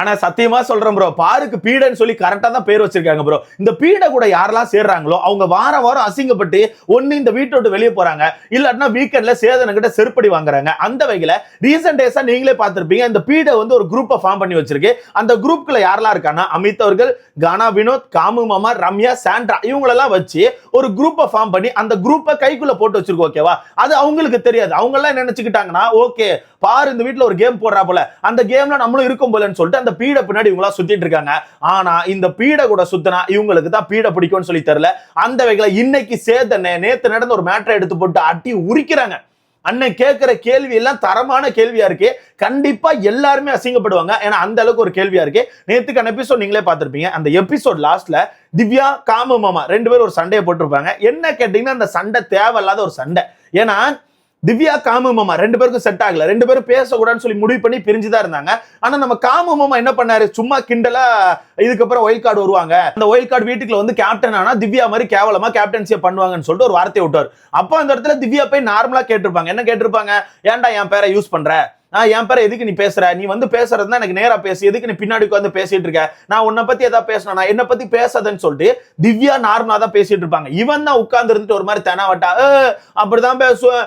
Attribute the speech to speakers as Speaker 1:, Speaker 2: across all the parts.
Speaker 1: ஆனா சத்தியமா சொல்றேன் ப்ரோ பாருக்கு பீடன்னு சொல்லி கரெக்டா தான் பேர் வச்சிருக்காங்க ப்ரோ இந்த பீடை கூட யாரெல்லாம் சேர்றாங்களோ அவங்க வாரம் வாரம் அசிங்கப்பட்டு ஒன்னு இந்த வீட்டை விட்டு வெளியே போறாங்க. இல்லாட்டினா வீக்கெண்ட்ல சேதனங்கிட்ட கிட்ட செருப்படி வாங்குறாங்க. அந்த வகையில ரீசெண்ட் டேஸா நீங்களே பார்த்திருப்பீங்க இந்த பீடை வந்து ஒரு குரூப்பை ஃபார்ம் பண்ணி வச்சிருக்கு. அந்த குரூப்குள்ள யாரெல்லாம் இருக்காங்கன்னா அமித் அவர்கள் கானா வினோத் காமு மாமா ரம்யா சாண்ட்ரா இவங்களெல்லாம் வச்சு ஒரு குரூப்பை ஃபார்ம் பண்ணி அந்த குரூப்பை கைக்குள்ள போட்டு வச்சிருக்கோம் ஓகேவா அது அவங்களுக்கு தெரியாது. அவங்க எல்லாம் நினைச்சுக்கிட்டாங்கன்னா ஓகே பாரு இந்த வீட்டில் ஒரு கேம் போடுறா போல. அந்த கேம்ல நம்மளும் இருக்கும் போலன்னு சொல்லிட்டு அந்த பீட பின்னாடி இவங்களா சுத்திட்டு இருக்காங்க. ஆனா இந்த பீடை கூட சுத்தினா இவங்களுக்கு தான் பீடை பிடிக்கும்னு சொல்லி தெரியல. அந்த வகையில இன்னைக்கு சேர்த்த நேத்து நடந்த ஒரு மேட்டரை எடுத்து போட்டு அட்டி உரிக்கிறாங்க. அண்ணன் கேட்கிற கேள்வி எல்லாம் தரமான கேள்வியா இருக்கு. கண்டிப்பா எல்லாருமே அசிங்கப்படுவாங்க. ஏன்னா அந்த அளவுக்கு ஒரு கேள்வியா இருக்கு. நேத்துக்கான எபிசோட் நீங்களே பார்த்துருப்பீங்க. அந்த எபிசோட் லாஸ்ட்ல திவ்யா காமு மாமா ரெண்டு பேரும் ஒரு சண்டையை போட்டிருப்பாங்க. என்ன கேட்டீங்கன்னா அந்த சண்டை தேவையில்லாத ஒரு சண்டை. ஏன்னா திவ்யா காமு மாமா ரெண்டு பேருக்கும் செட் ஆகல. ரெண்டு பேரும் பேசக்கூடாதுன்னு சொல்லி முடிவு பண்ணி பிரிஞ்சு தான் இருந்தாங்க. ஆனா நம்ம காமு மாமா என்ன பண்ணாரு? சும்மா கிண்டலா இதுக்கப்புறம் ஒயில் கார்டு வருவாங்க. அந்த ஒயில் கார்டு வீட்டுக்குள்ள வந்து கேப்டன் ஆனா திவ்யா மாதிரி கேவலமா கேப்டன்சியை பண்ணுவாங்கன்னு சொல்லிட்டு ஒரு வார்த்தையை விட்டார். அப்போ அந்த இடத்துல திவ்யா போய் நார்மலா கேட்டிருப்பாங்க. என்ன கேட்டிருப்பாங்க? ஏன்டா என் பேரை யூஸ் பண்ற? என் பேரை எதுக்கு நீ பேசுற? நீ வந்து பேசுறது தான் எனக்கு நேரா பேசு. எதுக்கு நீ பின்னாடி உட்காந்து பேசிட்டு இருக்க? நான் உன்னை பத்தி ஏதாவது பேசினா என்ன பத்தி பேசாதன்னு சொல்லிட்டு திவ்யா நார்மலா தான் பேசிட்டு இருப்பாங்க. இவன் தான் உட்கார்ந்து இருந்துட்டு ஒரு மாதிரி தெனாவட்டா அப்படிதான் பேசுவேன்.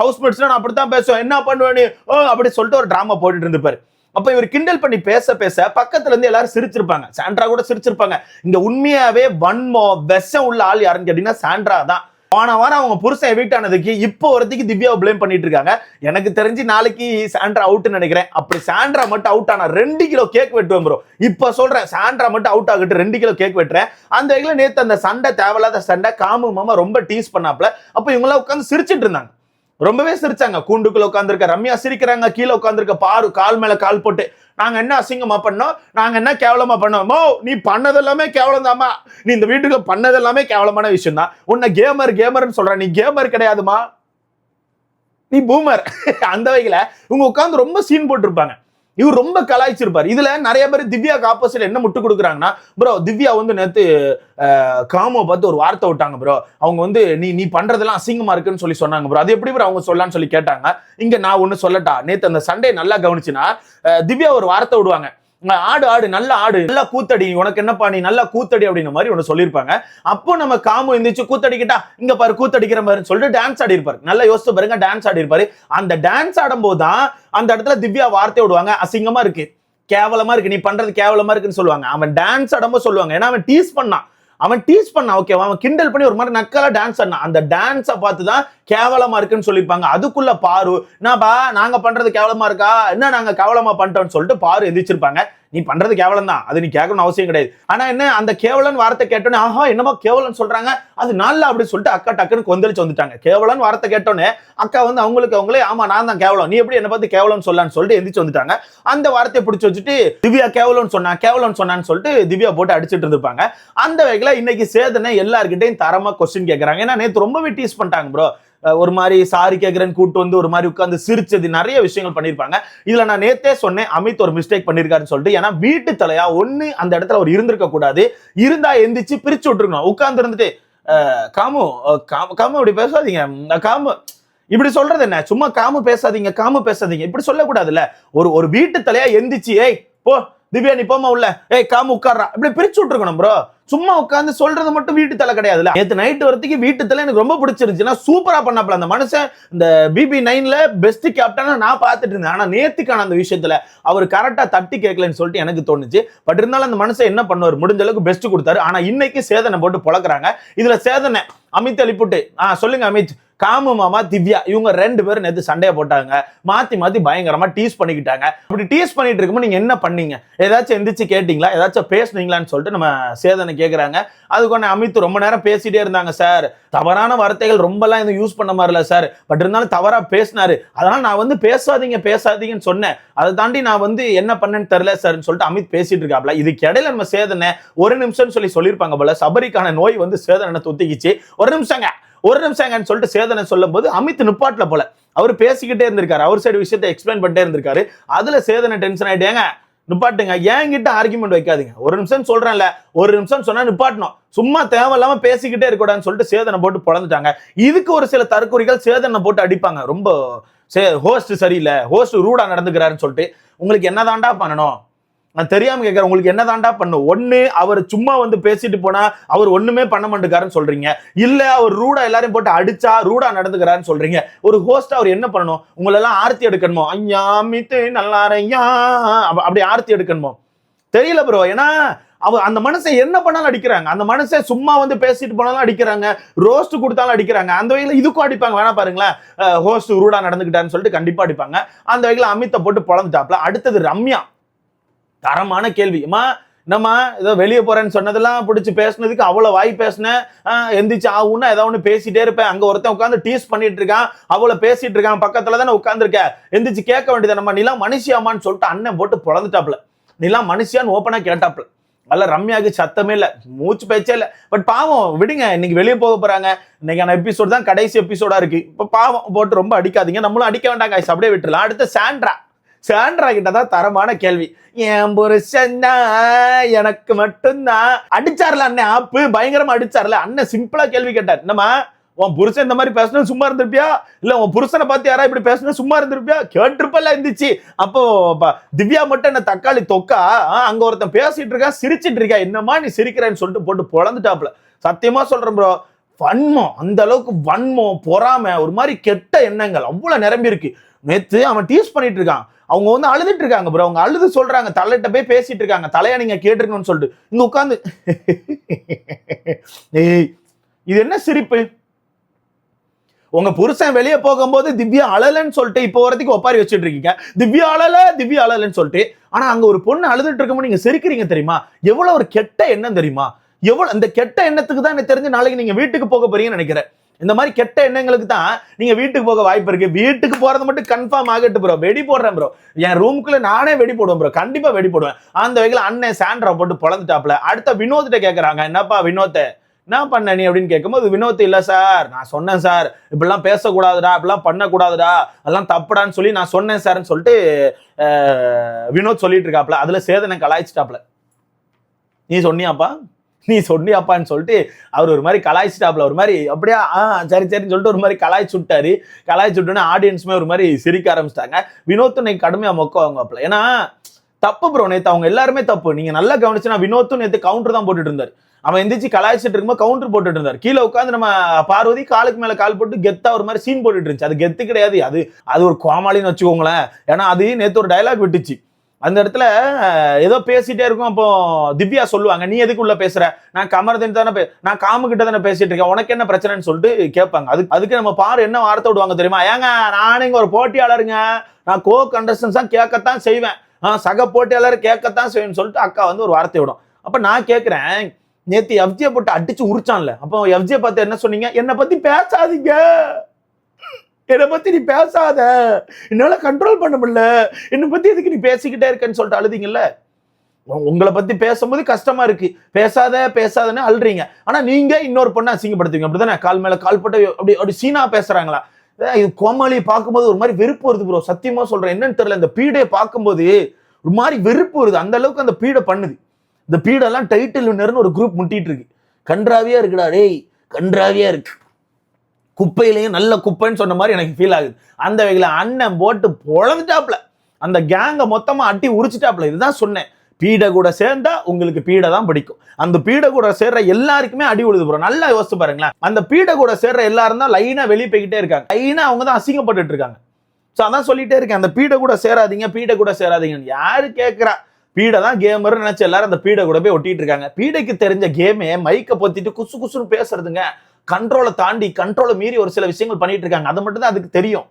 Speaker 1: ஹவுஸ் மேட்ஸ்ல நான் அப்படித்தான் பேசுவேன். என்ன பண்ணுவேன் நீ? அப்படி சொல்லிட்டு ஒரு டிராமா போட்டுட்டு இருந்துப்பாரு. அப்ப இவர் கிண்டல் பண்ணி பேச பேச பக்கத்துல இருந்து எல்லாரும் சிரிச்சிருப்பாங்க. சாண்ட்ரா கூட சிரிச்சிருப்பாங்க. இங்க உண்மையாவே வன்மோ விஷம் உள்ள ஆள் யாருன்னு கேட்டீங்கன்னா சாண்ட்ரா தான். போன வாரம் அவங்க புருஷன் எவிக்ட் ஆனதுக்கு இப்போ ஒருத்திக்கு திவ்யாவை பிளேம் பண்ணிட்டு இருக்காங்க. எனக்கு தெரிஞ்சு நாளைக்கு சாண்ட்ரா அவுட்னு நினைக்கிறேன். அப்படி சாண்ட்ரா மட்டும் அவுட் ஆனா ரெண்டு கிலோ கேக் வெட்டுவேன் ப்ரோ இப்போ சொல்றேன் சாண்ட்ரா மட்டும் அவுட் ஆகிட்டு ரெண்டு கிலோ கேக் வெட்டுறேன். அந்த வகையில் நேற்று அந்த சண்டை தேவையில்லாத சண்டை காமு மாமா ரொம்ப டீஸ் பண்ணாப்ல அப்போ இவங்களாம் உட்காந்து சிரிச்சிட்டு இருந்தாங்க. ரொம்பவே சிரிச்சாங்க. கூண்டுக்குள்ள உட்காந்துருக்க ரம்யா சிரிக்கிறாங்க. கீழே உட்காந்துருக்க பாரு கால் மேல கால் போட்டு நாங்க என்ன அசிங்கமா பண்ணோம்? நாங்க என்ன கேவலமா பண்ணோம்? மோ நீ பண்ணதெல்லாமே கேவலம் தாமா நீ இந்த வீட்டுக்கு பண்ணதெல்லாமே கேவலமான விஷயம் தான் உன்னை கேமர் கேமர்னு சொல்ற நீ கேமர் கிடையாதுமா நீ பூமர். அந்த வகையில உங்க உட்காந்து ரொம்ப சீன் போட்டிருப்பாங்க. இவர் ரொம்ப கலாய்ச்சிருப்பார். இதுல நிறைய பேர் திவ்யாக்கு ஆப்போசிட் என்ன முட்டு கொடுக்குறாங்கன்னா ப்ரோ திவ்யா வந்து நேத்து காமோ பார்த்து ஒரு வார்த்தை விட்டாங்க ப்ரோ அவங்க வந்து நீ நீ பண்றதெல்லாம் அசிங்கமா இருக்குன்னு சொல்லி சொன்னாங்க ப்ரோ அது எப்படி ப்ரோ அவங்க சொல்லலாம்னு சொல்லி கேட்டாங்க. இங்க நான் ஒன்னு சொல்லட்டா? நேத்து அந்த சண்டே நல்லா கவனிச்சுன்னா திவ்யா ஒரு வார்த்தை விடுவாங்க. ஆடு ஆடு நல்ல ஆடு நல்லா கூத்தடி உனக்கு என்னப்பா நீ நல்லா கூத்தடி அப்படின்ற மாதிரி ஒன்று சொல்லியிருப்பாங்க. அப்போ நம்ம காமு எந்திரிச்சு கூத்தடிக்கிட்டா இங்க பாரு கூத்தடிக்கிற மாதிரி சொல்லிட்டு டான்ஸ் ஆடி இருப்பாரு நல்லா யோசிச்சு பாருங்க டான்ஸ் ஆடி இருப்பாரு அந்த டான்ஸ் ஆடும்போது தான் அந்த இடத்துல திவ்யா வார்த்தை விடுவாங்க அசிங்கமா இருக்கு. கேவலமா இருக்கு நீ பண்றது கேவலமா இருக்குன்னு சொல்லுவாங்க. அவன் டான்ஸ் ஆடும்போது சொல்லுவாங்க. ஏன்னா அவன் டீஸ் பண்ணான். அவன் டீஸ் பண்ணான் ஓகேவா அவன் கிண்டல் பண்ணி ஒரு மாதிரி நக்கலா டான்ஸ் ஆடினான். அந்த டான்ஸை பார்த்து தான் கேவலமா இருக்குன்னு சொல்லியிருப்பாங்க அதுக்குள்ள பாரு என்னப்பா நாங்க பண்றது கேவலமா இருக்கா? என்ன நாங்க கேவலமா பண்ணிட்டோம்னு சொல்லிட்டு பாரு எந்திரிச்சிருப்பாங்க. நீ பண்றது கேவலம் தான் அது நீ கேட்கணும் அவசியம் கிடையாது. ஆனா என்ன அந்த கேவலன் வார்த்தை கேட்டோன்னே ஆஹா என்னமோ கேவலன் சொல்றாங்க. அது நல்ல அப்படின்னு சொல்லிட்டு அக்கா டக்குன்னு கொந்தளிச்சு வந்துட்டாங்க. கேவலன் வார்த்தை கேட்டோன்னே அக்கா வந்து அவங்களுக்கு அவங்களே ஆமா நான் தான் கேவலம். நீ எப்படி என்ன பார்த்து கேவலம் சொல்லலாம்னு சொல்லிட்டு எந்திரிச்சு வந்துட்டாங்க. அந்த வார்த்தையை பிடிச்சி வச்சுட்டு திவ்யா கேவலம்னு சொன்னா கேவலம் சொன்னான்னு சொல்லிட்டு திவ்யா போட்டு அடிச்சிட்டு இருந்திருப்பாங்க. அந்த வகையில இன்னைக்கு சேதனை எல்லார்கிட்டையும் தரமா கொஸ்டின் கேட்கறாங்க ஏன்னா நேற்று ரொம்பவே டீஸ் பண்ணிட்டாங்க ப்ரோ ஒரு மாதிரி சாரி கேட்கறேன்னு கூட்டு வந்து ஒரு மாதிரி உட்காந்து சிரிச்சது நிறைய விஷயங்கள் பண்ணியிருப்பாங்க. இதுல நான் நேத்தே சொன்னேன் அமித் ஒரு மிஸ்டேக் பண்ணிருக்காருன்னு சொல்லிட்டு. ஏன்னா வீட்டு தலையா ஒன்னு அந்த இடத்துல அவர் இருந்திருக்க கூடாது. இருந்தா எந்திரிச்சு பிரிச்சு விட்டுருக்கணும். உட்கார்ந்து இருந்துட்டு காமு காமு இப்படி பேசாதீங்க. காமு இப்படி சொல்றது என்ன? சும்மா காமு பேசாதீங்க காமு பேசாதீங்க. இப்படி சொல்லக்கூடாதுல்ல. ஒரு ஒரு வீட்டு தலையா எந்திரிச்சு ஏய் போ திவ்யா நீ போமா உள்ள. ஏய் காமு உட்கார்றா. இப்படி பிரிச்சு விட்டுருக்கணும் ப்ரோ சும்மா உட்காந்து சொல்றது மட்டும் வீட்டு தலை கிடையாதுல நேத்து நைட் வரத்துக்கு வீட்டு தலை எனக்கு ரொம்ப பிடிச்சிருந்துச்சுன்னா சூப்பரா பண்ணப்பல அந்த மனுஷன் இந்த பிபி நைன்ல பெஸ்ட் கேப்டனா நான் பார்த்துட்டு இருந்தேன். ஆனா நேத்துக்கான அந்த விஷயத்துல அவர் கரெக்டா தட்டி கேட்கலன்னு சொல்லிட்டு எனக்கு தோணுச்சு. பட் இருந்தாலும் அந்த மனுஷன் என்ன பண்ணுவார்? முடிஞ்ச அளவுக்கு பெஸ்ட் கொடுத்தாரு. ஆனா இன்னைக்கு சேதனை போட்டு பொழக்குறாங்க. இதுல சேதனை அமித் அலிப்புட்டு ஆ சொல்லுங்க அமித். காமு மாமா திவ்யா இவங்க ரெண்டு பேரும் நேற்று சண்டையை போட்டாங்க. மாத்தி மாத்தி பயங்கரமா டீஸ் பண்ணிக்கிட்டாங்க. அப்படி டீஸ் பண்ணிட்டு இருக்கும்போது நீங்க என்ன பண்ணீங்க? ஏதாச்சும் எந்திரிச்சு கேட்டீங்களா? ஏதாச்சும் பேசுனீங்களான்னு சொல்லிட்டு நம்ம சேதனை கேட்குறாங்க அதுக்கு ஒன்று அமித் ரொம்ப நேரம் பேசிட்டே இருந்தாங்க சார் தவறான வார்த்தைகள் ரொம்பலாம் எதுவும் யூஸ் பண்ண மாதிரில சார் பட் இருந்தாலும் தவறா பேசினாரு. அதனால நான் வந்து பேசாதீங்க பேசாதீங்கன்னு சொன்னேன். அதை தாண்டி நான் வந்து என்ன பண்ணேன்னு தெரியல சார்னு சொல்லிட்டு அமித் பேசிட்டு இருக்காப்ல. இதுக்கு இடையில நம்ம சேதனை ஒரு நிமிஷம்னு சொல்லி சொல்லியிருப்பாங்க போல. சபரிக்கான நோய் வந்து சேதனை தொத்திக்கிச்சு. ஒரு நிமிஷங்க. ஒரு நிமிஷங்கன்னு சொல்லிட்டு சேதனை சொல்லும் போது அமித் நிப்பாட்ல போல. அவர் பேசிக்கிட்டே இருந்திருக்காரு. அவர் சைடு விஷயத்தை எக்ஸ்பிளைன் பண்ணிட்டே இருந்திருக்காரு. அதுல சேதனை டென்ஷன் ஆயிட்டேங்க. நிப்பாட்டுங்க. என்கிட்ட ஆர்குமெண்ட் வைக்காதீங்க. ஒரு நிமிஷம் சொல்றேன்ல. ஒரு நிமிஷம் சொன்னா நிப்பாட்டணும். சும்மா தேவையில்லாம பேசிக்கிட்டே இருக்கக்கூடாதுன்னு சொல்லிட்டு சேதனை போட்டு பொழந்துட்டாங்க. இதுக்கு ஒரு சில தற்கொலைகள் சேதனை போட்டு அடிப்பாங்க. ரொம்ப ஹோஸ்ட் சரியில்லை. ஹோஸ்ட் ரூடா நடந்துக்கிறாருன்னு சொல்லிட்டு. உங்களுக்கு என்னதான்டா பண்ணணும்? நான் தெரியாம கேட்கறேன் உங்களுக்கு என்னதான்டா பண்ணும்? ஒண்ணு அவர் சும்மா வந்து பேசிட்டு போனா அவர் ஒண்ணுமே பண்ண மாட்டேங்காருன்னு சொல்றீங்க. இல்ல அவர் ரூடா எல்லாரையும் போட்டு அடிச்சா ரூடா நடந்துக்கிறாருன்னு சொல்றீங்க. ஒரு ஹோஸ்ட் அவர் என்ன பண்ணணும்? உங்களெல்லாம் ஆர்த்தி எடுக்கணுமோ? ஐயா மித்து நல்லாரையா அப்படி ஆர்த்தி எடுக்கணுமோ? தெரியல ப்ரோ ஏன்னா அவ அந்த மனுஷன் என்ன பண்ணாலும் அடிக்கிறாங்க. அந்த மனுஷன் சும்மா வந்து பேசிட்டு போனாலும் அடிக்கிறாங்க. ரோஸ்ட் கொடுத்தாலும் அடிக்கிறாங்க. அந்த வகையில் இதுக்கும் அடிப்பாங்க. வேணா பாருங்களேன். ஹோஸ்ட் ரூடா நடந்துக்கிட்டான்னு சொல்லிட்டு கண்டிப்பா அடிப்பாங்க. அந்த வகையில் அமித்தை போட்டு பொழந்துட்டாப்ல. அடுத்தது ரம்யா. தரமான கேள்வி. அம்மா நம்ம ஏதோ வெளியே போறேன்னு சொன்னதெல்லாம் பிடிச்சி பேசுனதுக்கு அவ்வளோ வாய் பேசினேன் எந்திரிச்சு ஆகும்னா ஏதோ ஒன்று பேசிட்டே இருப்பேன். அங்கே ஒருத்தன் உட்காந்து டீஸ் பண்ணிட்டு இருக்கான் அவ்வளோ பேசிட்டு இருக்கான் பக்கத்தில் தானே உட்காந்துருக்க எந்திரிச்சு கேட்க வேண்டியது நம்ம நிலா மனுஷியாமான்னு சொல்லிட்டு அண்ணன் போட்டு பிறந்துட்டாப்புல நிலா மனுஷியான்னு ஓப்பனாக கேட்டாப்ல நல்லா ரம்யாவுக்கு சத்தமே இல்லை மூச்சு பேச்சே இல்லை. பட் பாவம் விடுங்க இன்னைக்கு வெளியே போக போகிறாங்க இன்னைக்கான எபிசோட் தான் கடைசி எபிசோடாக இருக்குது இப்போ பாவம் போட்டு ரொம்ப அடிக்காதீங்க. நம்மளும் அடிக்க வேண்டாம் guys. அப்படியே விட்டுலாம் அடுத்து சாண்ட்ரா. சாண்ட்ரா கிட்ட தான் தரமான கேள்வி. என் புருஷன் எனக்கு மட்டும்தான். அடிச்சார்ல அண்ணன் ஆப்பு பயங்கரமா அடிச்சார்ல. அண்ணன் சிம்பிளா கேள்வி கேட்டார். என்னம்மா உன் புருஷன் இந்த மாதிரி பேசணும் சும்மா இருந்திருப்பியா? இல்ல உன் புருஷனை பார்த்து யாரா இப்படி பேசணும் சும்மா இருந்திருப்பியா? கேட்டிருப்பல்ல இருந்துச்சு அப்போ திவ்யா மட்டும் என்ன தக்காளி தொக்கா? அங்க ஒருத்தன் பேசிட்டு இருக்கா சிரிச்சிட்டு இருக்கா என்னம்மா நீ சிரிக்கிறேன்னு சொல்லிட்டு போட்டு பொழந்துட்டாப்ல சத்தியமா சொல்றேன் ப்ரோ வன்மம் அந்த அளவுக்கு வன்மம் பொறாமை ஒரு மாதிரி கெட்ட எண்ணங்கள். அவ்வளவு நிரம்பி இருக்கு. நேத்து அவன் டீஸ் பண்ணிட்டு இருக்கான். அவங்க வந்து அழுதுட்டு இருக்காங்க ப்ரோ அவங்க அழுது சொல்றாங்க தலையிட்ட போய் பேசிட்டு இருக்காங்க தலையா நீங்க கேட்டிருக்கணும்னு சொல்லிட்டு. இங்க உட்காந்து ஏய் இது என்ன சிரிப்பு? உங்க புருஷன் வெளியே போகும்போது திவ்யா அழலன்னு சொல்லிட்டு இப்போ வரதுக்கு ஒப்பாரி வச்சுட்டு இருக்கீங்க திவ்யா அழல திவ்யா அழலன்னு சொல்லிட்டு. ஆனா அங்க ஒரு பொண்ணு அழுதுட்டு இருக்கும்போது நீங்க சிரிக்கிறீங்க தெரியுமா? எவ்வளவு ஒரு கெட்ட எண்ணம் தெரியுமா? எவ்வளவு அந்த கெட்ட எண்ணத்துக்கு தான் எனக்கு தெரிஞ்சு நாளைக்கு நீங்க வீட்டுக்கு போக போறீங்கன்னு நினைக்கிறேன். இந்த மாதிரி கெட்ட எண்ணங்களுக்கு தான் நீங்க வீட்டுக்கு போக வாய்ப்பு இருக்கு. வீட்டுக்கு போறது மட்டும் கன்ஃபார்ம் ஆகட்டு ப்ரோ வெடி போடுறேன் ப்ரோ என் ரூமுக்குள்ள நானே வெடி போடுவேன் ப்ரோ கண்டிப்பா வெடி போடுவேன். அந்த வகையில் அண்ணன் சாண்ட்ரா போட்டு பொழந்துட்டாப்ல. அடுத்த வினோத்திட்ட கேட்கறாங்க என்னப்பா வினோத்தை? என்ன பண்ண நீ? அப்படின்னு கேட்கும்போது வினோத் இல்லை சார். நான் சொன்னேன் சார். இப்படிலாம் பேசக்கூடாதுடா. இப்படிலாம் பண்ணக்கூடாதுடா. அதெல்லாம் தப்புடான்னு சொல்லி நான் சொன்னேன் சார்ன்னு சொல்லிட்டு வினோத் சொல்லிட்டு இருக்காப்ல. அதில் சேதனை கலாய்ச்சிட்டாப்ல. நீ சொன்னியாப்பா? நீ சொன்னியாப்பான்னு சொல்லிட்டு அவர் ஒரு மாதிரி கலாய்ச்சிட்டாப்ல ஒரு மாதிரி அப்படியே ஆ சரி சரின்னு சொல்லிட்டு ஒரு மாதிரி கலாய்ச்சி விட்டாரு கலாய்ச்சி விட்டோன்னே ஆடியன்ஸுமே ஒரு மாதிரி சிரிக்க ஆரம்பிச்சிட்டாங்க. வினோத்தும் இன்னைக்கு கடுமையா ஏன்னா தப்பு ப்ரோ நேற்று அவங்க எல்லாருமே தப்பு. நீங்கள் நல்லா கவனிச்சுன்னா வினோத்தும் நேற்று கவுண்டர் தான் போட்டுட்டு இருந்தார். அவன் எந்திரிச்சு கலாய்ச்சிட்டு இருக்கும்போது கவுண்டர் போட்டுட்டு இருந்தார். கீழே உட்காந்து நம்ம பார்வதி காலுக்கு மேலே கால் போட்டு கெத்தா ஒரு மாதிரி சீன் போட்டுட்டு இருந்துச்சு. அது கெத்து கிடையாது. அது அது ஒரு கோமாளின்னு வச்சுக்கோங்களேன். ஏன்னா அது நேற்று ஒரு டயலாக் விட்டுச்சு. அந்த இடத்துல ஏதோ பேசிட்டே இருக்கும். அப்போ திவ்யா சொல்லுவாங்க நீ எதுக்கு உள்ள பேசுற? நான் கமர்தன் தானே பே- நான் காமு கிட்ட தானே பேசிட்டு இருக்கேன். உனக்கு என்ன பிரச்சனைன்னு சொல்லிட்டு கேட்பாங்க. அதுக்கு அதுக்கு நம்ம பாரு என்ன வார்த்தை விடுவாங்க தெரியுமா? ஏங்க நானும் இங்க ஒரு போட்டியாளருங்க. நான் கோ கண்டஸ்டன்ஸ் தான் கேட்கத்தான் செய்வேன். ஆ, சக போட்டியாளர் கேட்கத்தான் செய்வேன்னு சொல்லிட்டு அக்கா வந்து ஒரு வார்த்தை விடும். அப்ப நான் கேட்கிறேன் நேத்து எஃப்ஜியை போட்டு அடிச்சு உரிச்சான்ல. அப்போ எஃப்ஜியை பார்த்து என்ன சொன்னீங்க? என்னை பத்தி பேசாதீங்க. என்னை பத்தி நீ பேசாத. என்னால கண்ட்ரோல் பண்ண முடியல. என்னை பத்தி எதுக்கு நீ பேசிக்கிட்டே இருக்கேன்னு சொல்லிட்டு அழுதிங்கல்ல? உங்களை பத்தி பேசும்போது கஷ்டமா இருக்கு. பேசாத பேசாதன்னு அழுறீங்க. ஆனா நீங்க இன்னொரு பொண்ணை அசிங்கப்படுத்துவீங்க. அப்படிதானே? கால் மேல கால் போட்டு அப்படி அப்படி சீனா பேசுறாங்களா? இது கோமாளியை பார்க்கும்போது ஒரு மாதிரி வெறுப்பு வருது ப்ரோ சத்தியமா சொல்றேன். என்னன்னு தெரியல. இந்த பீடையை பார்க்கும்போது ஒரு மாதிரி வெறுப்பு வருது. அந்த அளவுக்கு அந்த பீடை பண்ணுது. இந்த பீடெல்லாம் டைட்டில் வின்னர்னு ஒரு குரூப் முட்டிட்டு இருக்கு. கன்றாவியா இருக்குடா டேய். கன்றாவியா இருக்கு. குப்பையிலையும் நல்ல குப்பைன்னு சொன்ன மாதிரி எனக்கு ஃபீல் ஆகுது. அந்த வகையில் அண்ணன் போட்டு பொழந்துட்டாப்ல. அந்த கேங்கை மொத்தமாக அட்டி உரிச்சிட்டாப்ல. இதுதான் சொன்னேன். பீடை கூட சேர்ந்தா உங்களுக்கு பீடை தான் பிடிக்கும். அந்த பீடை கூட சேர்ற எல்லாருக்குமே அடி உழுது போகிறோம் நல்லா யோசிச்சு பாருங்களேன். அந்த பீடை கூட சேர்ற எல்லாரும் தான் லைனா வெளியே போய்கிட்டே இருக்காங்க. லைனா அவங்க தான் அசிங்கப்பட்டுட்டு இருக்காங்க. ஸோ அதான் சொல்லிட்டே இருக்கேன். அந்த பீடை கூட சேராதீங்க பீடை கூட சேராதீங்கன்னு யாரு கேட்குறா பீடை தான் கேமர்னு நினைச்சு எல்லாரும் அந்த பீடை கூட போய் ஒட்டிட்டு இருக்காங்க. பீடைக்கு தெரிஞ்ச கேமே மைக்கை பொத்திட்டு குசு குசுன்னு பேசுறதுங்க. கண்ட்ரோலை தாண்டி கண்ட்ரோலை மீறி ஒரு சில விஷயங்கள் பண்ணிட்டு இருக்காங்க. அது மட்டும் தான் அதுக்கு தெரியும்.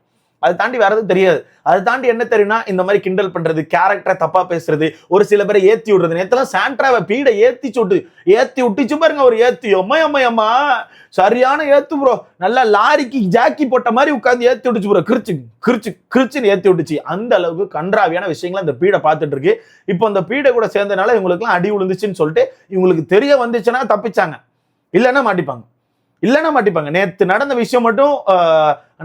Speaker 1: அதை தாண்டி வேற எதுவும் தெரியாது. அதை தாண்டி என்ன தெரியும்னா இந்த மாதிரி கிண்டல் பண்றது கேரக்டரை தப்பா பேசுறது ஒரு சில பேரை ஏத்தி விடுறது. நேத்தெல்லாம் சாண்ட்ராவை பீடை ஏத்தி சுட்டு ஏத்தி விட்டுச்சு பாருங்க ஒரு ஏத்தி. அம்மா அம்மா அம்மா. சரியான ஏத்து ப்ரோ நல்லா லாரிக்கு ஜாக்கி போட்ட மாதிரி உட்காந்து ஏத்தி விட்டுச்சு ப்ரோ கிரிச்சு கிரிச்சு கிரிச்சுன்னு ஏத்தி விட்டுச்சு. அந்த அளவுக்கு கன்றாவியான விஷயங்களை இந்த பீடை பார்த்துட்டு இருக்கு. இப்போ அந்த பீடை கூட சேர்ந்தனால இவங்களுக்குலாம் அடி விழுந்துச்சுன்னு சொல்லிட்டு இவங்களுக்கு தெரிய வந்துச்சுன்னா தப்பிச்சாங்க. இல்லைன்னா மாட்டிப்பாங்க. இல்லைன்னா மாட்டிப்பாங்க. நேற்று நடந்த விஷயம் மட்டும்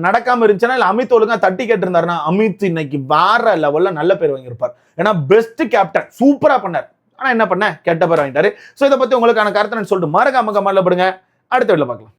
Speaker 1: நடக்காம இருந்துச்சுன்னா இல்ல அமித் ஒழுங்கா தட்டி கேட்டிருந்தாருன்னா அமித் இன்னைக்கு வேற லெவல்ல நல்ல பேர் வாங்கியிருப்பார். ஏன்னா பெஸ்ட் கேப்டன் சூப்பரா பண்ணார். ஆனா என்ன பண்ண? கெட்ட பேர் வாங்கிட்டாரு. ஸோ இதை பத்தி உங்களுக்கான கருத்து சொல்லிட்டு மறக்காம கமெண்ட்ல படுங்க. அடுத்த வீட்டில் பார்க்கலாம்.